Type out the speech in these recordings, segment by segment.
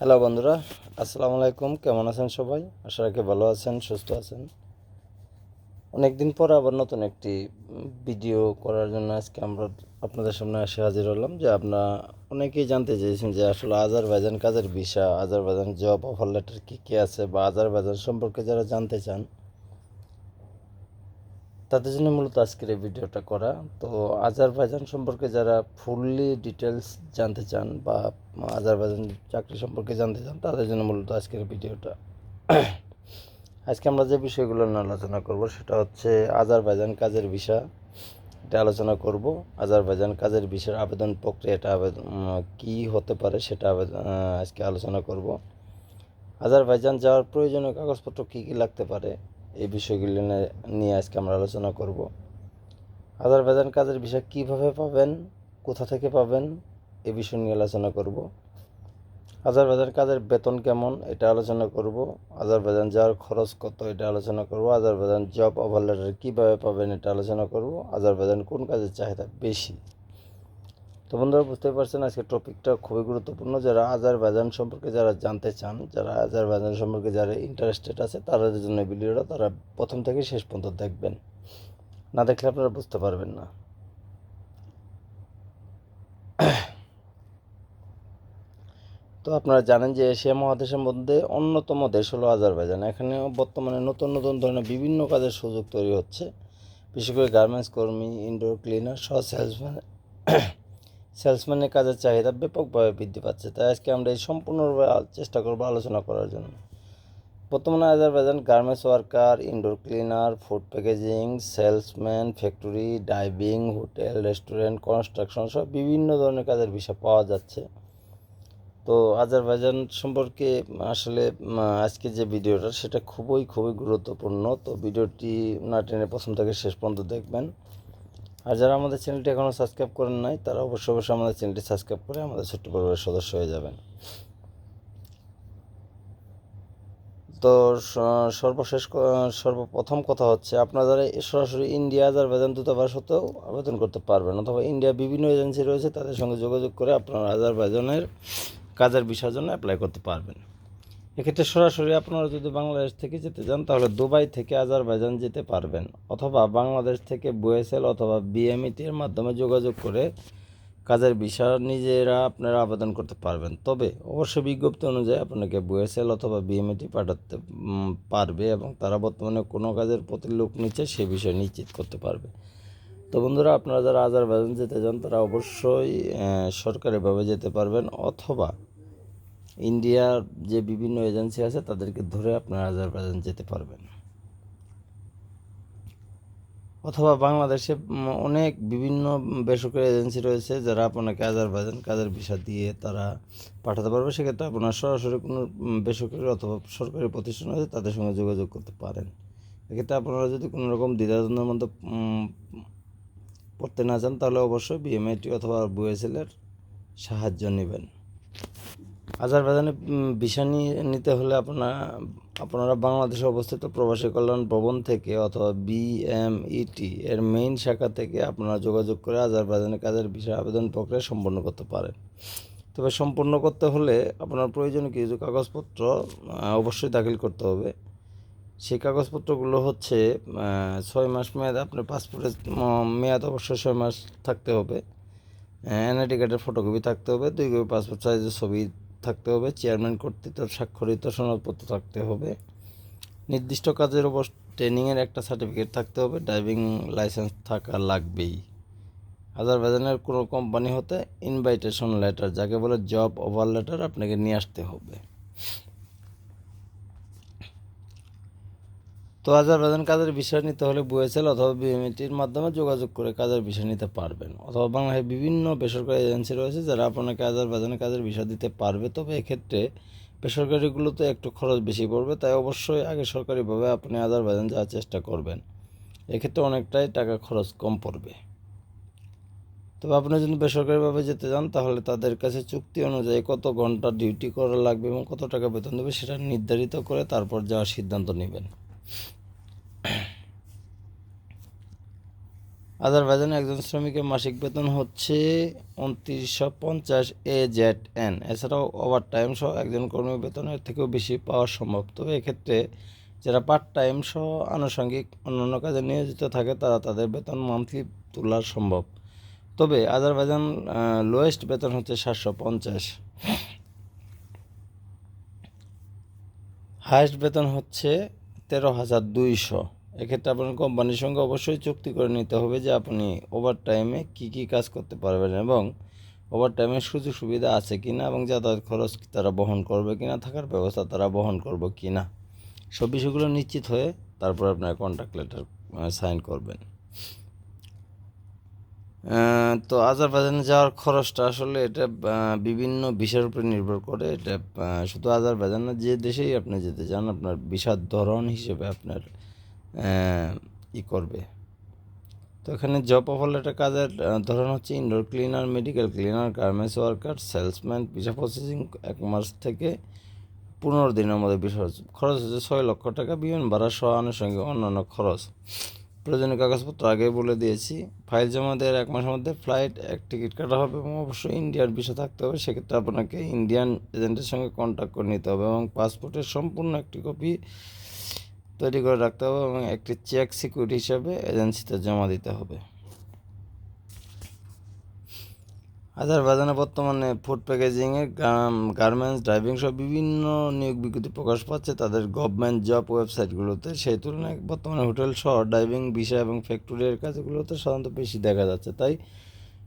Hello বন্ধুরা, আসসালামু আলাইকুম। কেমন আছেন সবাই? আশা রাখি ভালো আছেন, সুস্থ আছেন। অনেক দিন পর আবার নতুন একটি ভিডিও করার জন্য আজকে আমরা আপনাদের সামনে এসে হাজির হলাম যে আপনারা অনেকেই জানতে চেয়েছেন যে আসলে আজারবাইজান কাজের visa Azerbaijan job offer letter কী কী আছে বা আজারবাইজান সম্পর্কে যারা জানতে চান তাদের জন্য মূলত আজকের এই ভিডিওটা করা। তো আজারবাইজান সম্পর্কে যারা ফুললি ডিটেলস জানতে চান বা আজারবাইজান চাকরি সম্পর্কে জানতে চান, তাদের জন্য মূলত আজকের ভিডিওটা। আজকে আমরা যে বিষয়গুলো নিয়ে আলোচনা করব, সেটা হচ্ছে আজারবাইজান কাজের ভিসা এটা আলোচনা করব। আজারবাইজান কাজের ভিসার আবেদন প্রক্রিয়াটা আবেদন কী হতে পারে সেটা আবেদন আজকে আলোচনা করব। আজারবাইজান যাওয়ার প্রয়োজনীয় কাগজপত্র কী কী লাগতে পারে? এই বিষয়গুলি নিয়ে- আজকে আমরা আলোচনা করব। আজারবাইজান কাজের বিষয় কীভাবে পাবেন, কোথা থেকে পাবেন, এ বিষয় নিয়ে আলোচনা করব। আজারবাইজান কাজের বেতন কেমন, এটা আলোচনা করব। আজারবাইজান যাওয়ার খরচ কত, এটা আলোচনা করব। আজারবাইজান জব অফার লেটার কীভাবে পাবেন, এটা আলোচনা করব। আজারবাইজান কোন কাজের চাহিদা বেশি তো বন্ধুরা বুঝতে পারছেন আজকে টপিকটা খুবই গুরুত্বপূর্ণ। যারা আজারবাইজান সম্পর্কে যারা জানতে চান, যারা আজারবাইজান সম্পর্কে যারা ইন্টারেস্টেড আছে, তাদের জন্য ভিডিওটা তারা প্রথম থেকে শেষ পর্যন্ত দেখবেন। না দেখলে আপনারা বুঝতে পারবেন না। তো আপনারা জানেন যে এশিয়া মহাদেশের মধ্যে অন্যতম দেশ হলো আজারবাইজান। এখানে বর্তমানে নতুন নতুন ধরনের বিভিন্ন কাজের সুযোগ তৈরি হচ্ছে। বিশেষ করে গার্মেন্টস কর্মী ইনডোর ক্লিনার সহ সেলসম্যান সেলসম্যানের কাজের চাহিদা ব্যাপকভাবে বৃদ্ধি পাচ্ছে। তাই আজকে আমরা এই সম্পূর্ণভাবে আ- চেষ্টা করব আলোচনা করার জন্য। বর্তমানে Azerbaijan garments worker indoor cleaner food packaging salesman factory driving hotel restaurant construction সব বিভিন্ন ধরনের কাজের বিষয় পাওয়া যাচ্ছে। তো আজারবাইজান সম্পর্কে আসলে আজকে যে ভিডিওটা, সেটা খুবই খুবই গুরুত্বপূর্ণ। তো ভিডিওটি না টেনে প্রথম থেকে শেষ পর্যন্ত দেখবেন। আর যারা আমাদের চ্যানেলটি এখনও সাবস্ক্রাইব করেন নাই, তারা অবশ্যই অবশ্যই আমাদের চ্যানেলটি সাবস্ক্রাইব করে আমাদের ছোট্ট পরিবারের সদস্য হয়ে যাবেন। তো সর্বশেষ সর্বপ্রথম কথা হচ্ছে, আপনারা যারা সরাসরি ইন্ডিয়া, আজারবাইজান দূতাবাস হতেও আবেদন করতে পারবেন, অথবা ইন্ডিয়া বিভিন্ন এজেন্সি রয়েছে তাদের সঙ্গে যোগাযোগ করে আপনারা আজারবাইজানের কাজের বিষয়ের জন্য অ্যাপ্লাই করতে পারবেন। এক্ষেত্রে সরাসরি আপনারা যদি বাংলাদেশ থেকে যেতে চান, তাহলে দুবাই থেকে আজারবাইজান যেতে পারবেন। অথবা বাংলাদেশ থেকে বুয়েসেল অথবা বিএমইটি এর মাধ্যমে যোগাযোগ করে কাজের বিষয় নিজেরা আপনারা আবেদন করতে পারবেন। তবে অবশ্যই বিজ্ঞপ্তি অনুযায়ী আপনাকে বুয়েসেল অথবা বিএমইটি পাঠাতে পারবে এবং তারা বর্তমানে কোনো কাজের প্রতি লোক নিচ্ছে সে বিষয়ে নিশ্চিত করতে পারবে। তো বন্ধুরা, আপনারা যারা আজারবাইজান যেতে চান, তারা অবশ্যই সরকারিভাবে যেতে পারবেন অথবা ইন্ডিয়ার যে বিভিন্ন এজেন্সি আছে, তাদেরকে ধরে আপনারা আজারবাইজান যেতে পারবেন। অথবা বাংলাদেশে অনেক বিভিন্ন বেসরকারি এজেন্সি রয়েছে যারা আপনাকে আজারবাইজান কাজের ভিসা দিয়ে তারা পাঠাতে পারবে। সেক্ষেত্রে আপনার সরাসরি কোনো বেসরকারি অথবা সরকারি প্রতিষ্ঠান আছে তাদের সঙ্গে যোগাযোগ করতে পারেন। এক্ষেত্রে আপনারা যদি কোনো রকম দ্বিধাদ্বন্দ্বের মধ্যে পড়তে না চান, তাহলে অবশ্যই বিএমআইটি অথবা বুয়েসেলের সাহায্য নেবেন। আজারবাইজানে ভিসা নিয়ে নিতে হলে আপনার, আপনারা বাংলাদেশে অবস্থিত প্রবাসী কল্যাণ ভবন থেকে অথবা বিএমইটি এর মেইন শাখা থেকে আপনারা যোগাযোগ করে আজারবাইজানের কাজের ভিসা আবেদন প্রক্রিয়া সম্পন্ন করতে পারেন। তবে সম্পূর্ণ করতে হলে আপনার প্রয়োজনীয় কিছু কাগজপত্র অবশ্যই দাখিল করতে হবে। সেই কাগজপত্রগুলো হচ্ছে ছয় মাস মেয়াদ, আপনার পাসপোর্টের মেয়াদ অবশ্যই ছয় মাস থাকতে হবে। এনআইডি কার্ডের ফটোকপি থাকতে হবে, দুই কপি পাসপোর্ট সাইজের ছবি থাকতে হবে চেয়ারম্যান কর্তৃত্ব, স্বাক্ষরিত সনদপত্র থাকতে হবে। নির্দিষ্ট কাজের ওপর ট্রেনিংয়ের একটা সার্টিফিকেট থাকতে হবে ড্রাইভিং লাইসেন্স থাকা লাগবেই। আজারবাইজানের কোনো কোম্পানি হতে ইনভাইটেশন লেটার যাকে বলে জব ওভার লেটার আপনাকে নিয়ে আসতে হবে। তো আজারবাইজান কাজের বিষয় নিতে হলে বুয়েসেল অথবা বিএমইটির মাধ্যমে যোগাযোগ করে কাজের বিষয় নিতে পারবেন। অথবা বাংলাদেশের বিভিন্ন বেসরকারি এজেন্সি রয়েছে যারা আপনাকে আজারবাইজানে কাজের বিষয় দিতে পারবে। তবে এক্ষেত্রে বেসরকারিগুলোতে একটু খরচ বেশি পড়বে, তাই অবশ্যই আগে সরকারিভাবে আপনি আজারবাইজান যাওয়ার চেষ্টা করবেন। এক্ষেত্রে অনেকটাই টাকা খরচ কম পড়বে। তবে আপনি যদি বেসরকারিভাবে যেতে চান, তাহলে তাদের কাছে চুক্তি অনুযায়ী কত ঘণ্টা ডিউটি করা লাগবে এবং কত টাকা বেতন দেবে সেটা নির্ধারিত করে তারপর যাওয়ার সিদ্ধান্ত নেবেন। আজারবাইজানে একজন শ্রমিকের মাসিক বেতন হচ্ছে উনত্রিশশো পঞ্চাশ এ জেড এন। এছাড়াও ওভার টাইম সহ একজন কর্মী বেতনের থেকেও বেশি পাওয়া সম্ভব। তবে এক্ষেত্রে যারা পার্ট টাইম সহ আনুষঙ্গিক অন্যান্য কাজে নিয়োজিত থাকে, তারা তাদের বেতন মান্থলি তোলা সম্ভব। তবে আজারবাইজান লোয়েস্ট বেতন হচ্ছে সাতশো পঞ্চাশ। হায়েস্ট বেতন হচ্ছে তেরো হাজার দুইশো। এক্ষেত্রে আপনার কোম্পানির সঙ্গে অবশ্যই চুক্তি করে নিতে হবে যে আপনি ওভার টাইমে কী কী কাজ করতে পারবেন এবং ওভার টাইমের সুযোগ সুবিধা আছে কি না এবং যাতায়াত খরচ তারা বহন করবে কি না থাকার ব্যবস্থা তারা বহন করবে কি না সব বিষয়গুলো নিশ্চিত হয়ে তারপর আপনার কন্ট্রাক্ট লেটার সাইন করবেন। তো আজারবাইজানে যাওয়ার খরচটা আসলে এটা বিভিন্ন বিষয়ের উপরে নির্ভর করে। এটা শুধু আজারবাইজান না, যে দেশেই আপনি যেতে চান, আপনার বিষাদ ধরন হিসেবে আপনার ই করবে। তো এখানে জব অফার একটা কাজের ধরন হচ্ছে indoor cleaner medical cleaner garments worker salesman visa processing এক মাস থেকে পনেরো দিনের মধ্যে বিষয় খরচ হচ্ছে ছয় লক্ষ টাকা বিমান ভাড়া সহ আনুষঙ্গিক অন্যান্য খরচ। প্রয়োজনীয় কাগজপত্র আগে বলে দিয়েছি। ফাইল জমা দেওয়ার এক মাসের মধ্যে ফ্লাইট এক টিকিট কাটা হবে এবং অবশ্যই ইন্ডিয়ার বিষয় থাকতে হবে। সেক্ষেত্রে আপনাকে ইন্ডিয়ান এজেন্টের সঙ্গে কন্ট্যাক্ট করে নিতে হবে এবং পাসপোর্টের সম্পূর্ণ একটি কপি তৈরি করে রাখতে হবে এবং একটি চেক সিকিউরিটি হিসাবে এজেন্সিতে জমা দিতে হবে। আজারবাইজানে বর্তমানে ফুড প্যাকেজিংয়ে গার্মেন্টস, ড্রাইভিং সহ বিভিন্ন নিয়োগ বিজ্ঞপ্তি প্রকাশ পাচ্ছে। তাদের গভর্নমেন্ট জব ওয়েবসাইটগুলোতে সেই তুলনায় বর্তমানে হোটেল সহ ড্রাইভিং বিষয় এবং ফ্যাক্টরির কাজগুলোতে সাধারণত বেশি দেখা যাচ্ছে। তাই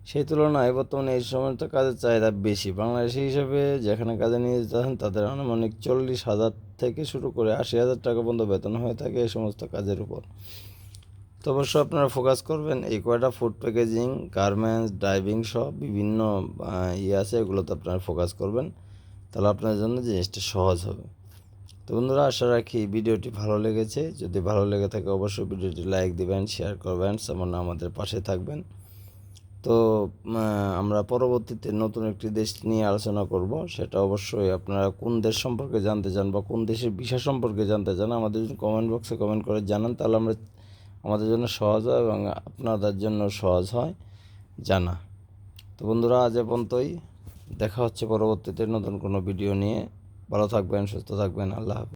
সেই তুলনায় বর্তমানে এই সমস্ত কাজের চাহিদা বেশি। বাংলাদেশি হিসেবে যেখানে কাজে নিয়ে যেতে তাদের আনুমানিক চল্লিশ হাজার থেকে শুরু করে আশি হাজার টাকা পর্যন্ত বেতন হয়ে থাকে এই সমস্ত কাজের উপর। তো অবশ্য আপনারা ফোকাস করবেন, এই কয়টা ফুড প্যাকেজিং গার্মেন্টস ড্রাইভিং সহ বিভিন্ন ইয়ে আছে, এগুলোতে আপনারা ফোকাস করবেন। তাহলে আপনার জন্য জিনিসটা সহজ হবে। তো বন্ধুরা, আশা রাখি ভিডিওটি ভালো লেগেছে। যদি ভালো লেগে থাকে, অবশ্যই ভিডিওটি লাইক দিবেন শেয়ার করবেন, সামান্য আমাদের পাশে থাকবেন। তো আমরা পরবর্তীতে নতুন একটি দেশ নিয়ে আলোচনা করব। সেটা অবশ্যই আপনারা কোন দেশ সম্পর্কে জানতে চান বা কোন দেশের বিষয় সম্পর্কে জানতে চান, আমাদের কমেন্ট বক্সে কমেন্ট করে জানান, তাহলে আমরা আমাদের জন্য সহজ হয় এবং আপনাদের জন্য সহজ হয় জানা। তো বন্ধুরা, আজ এ পর্যন্তই। দেখা হচ্ছে পরবর্তীতে নতুন কোনো ভিডিও নিয়ে। ভালো থাকবেন, সুস্থ থাকবেন। আল্লাহ